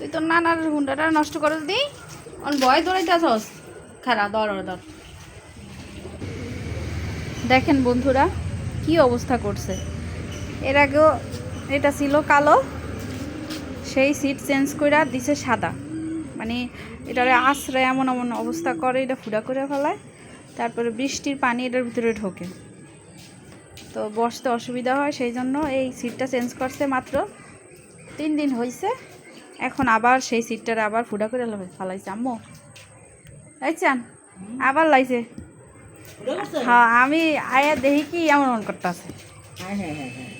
তুই তোর নানার হুন্ডাটা নষ্ট করে দি। অন ভয় দৌড়াইতে আসস খারাপ দর দর দেখেন বন্ধুরা, কি অবস্থা করছে। এর আগেও এটা ছিল কালো, সেই সিট চেঞ্জ করে দিছে সাদা। মানে এটারে আশ্রয় এমন এমন অবস্থা করে, এটা ফুটা করে ফেলায়। তারপরে বৃষ্টির পানি এটার ভিতরে ঢোকে। তো বসতে অসুবিধা হয়, সেই জন্য এই সিটটা চেঞ্জ করছে মাত্র তিন দিন হয়েছে এখন আবার সেই সিটটারে আবার ফুটা করে ফেলাইছে আম্মু। এই চান আবার লাইছে। হ্যাঁ আমি আয়া দেখি কি এমন এমন করতেছে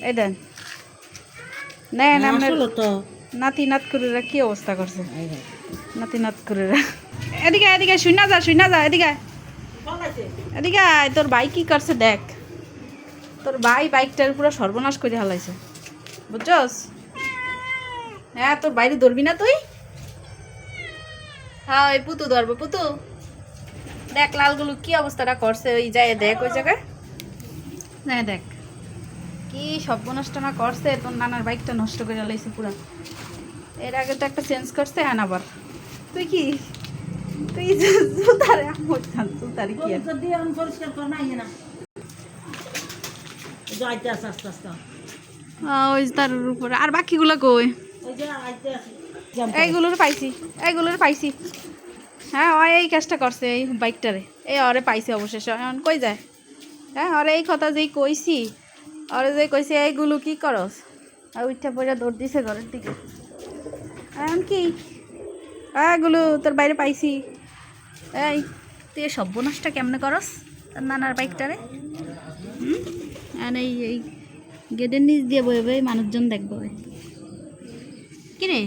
এই দেন। নেন আপনার তো। নাতি নাত কুরুরা কি অবস্থা করছে? নাতি নাত কুরুরা। এদিকে এদিকে শুনা যা শুনা যা এদিকে। এদিকে তোর ভাই কি করছে দেখ। তোর ভাই বাইকটার পুরো সর্বনাশ করে হালাইছে। বুঝছস? হ্যাঁ তোর বাইরে ধরবি না তুই? হ্যাঁ ওই পুতু ধরবো পুতু। দেখ লালগুলো কি অবস্থাটা করছে ওই যায় দেখ ওই জায়গায়। হ্যাঁ দেখ। কি সর্বনষ্ট না করছে তোর নানার বাইকটা নষ্ট করে লাইছে পুরা। এর আগে তো একটা চেঞ্জ করছে হ্যাঁ আবার। তুই কি? তুই জুতারে আমার জুতারে কি? আমি পরিষ্কার কর নাই না। যাইতে আছে আস্তে আস্তে। ওই তার উপরে। আর বাকিগুলো কই? এইগুলোর পাইছি এইগুলোর পাইছি। হ্যাঁ ও এই কাজটা করছে, এই বাইকটারে। এই অরে পাইছি অবশেষে। এখন কই যায়? হ্যাঁ অরে এই কথা যেই কইছি অরে যে কইছি, এইগুলো কি করস? আর উঠা পড়ে দৌড় দিছে ঘরের দিকে। এখন কি? এগুলো তোর বাইরে পাইছি। এই, তুই সর্বনাশটা কেমনে করস, তোর নানার বাইকটারে? হুম? আর এই এই গেটের নিচ দিয়ে বয়ে বয়ে মানুষজন দেখব। কি রে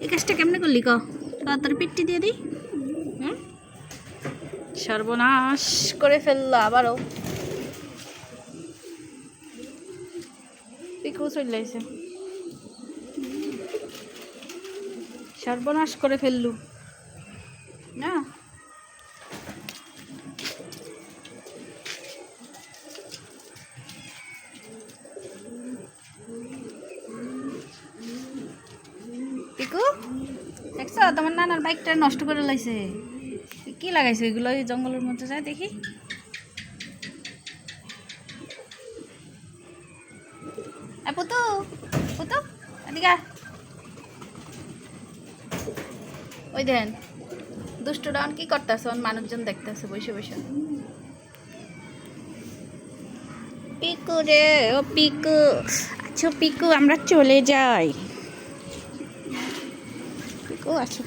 এই কাজটা কেমনে করলি ক? তার পেটটি দিয়ে দিই। হুম? সর্বনাশ করে ফেলল আবারও। সর্বনাশ করে ফেললু। না? পিকু দেখছ? তোমার নানার বাইকটা নষ্ট করে লাইছে। কি লাগাইছে এগুলো এই জঙ্গলের মধ্যে? যায় দেখি। পুতু পুতু, এদিকে ওই দেন দুষ্ট ডাউন কি করতেছে? মানুষজন দেখতেছে, বসে বসে। পিকু রে, ও পিকু। আচ্ছা পিকু, আমরা চলে যাই। পিকু আচ্ছা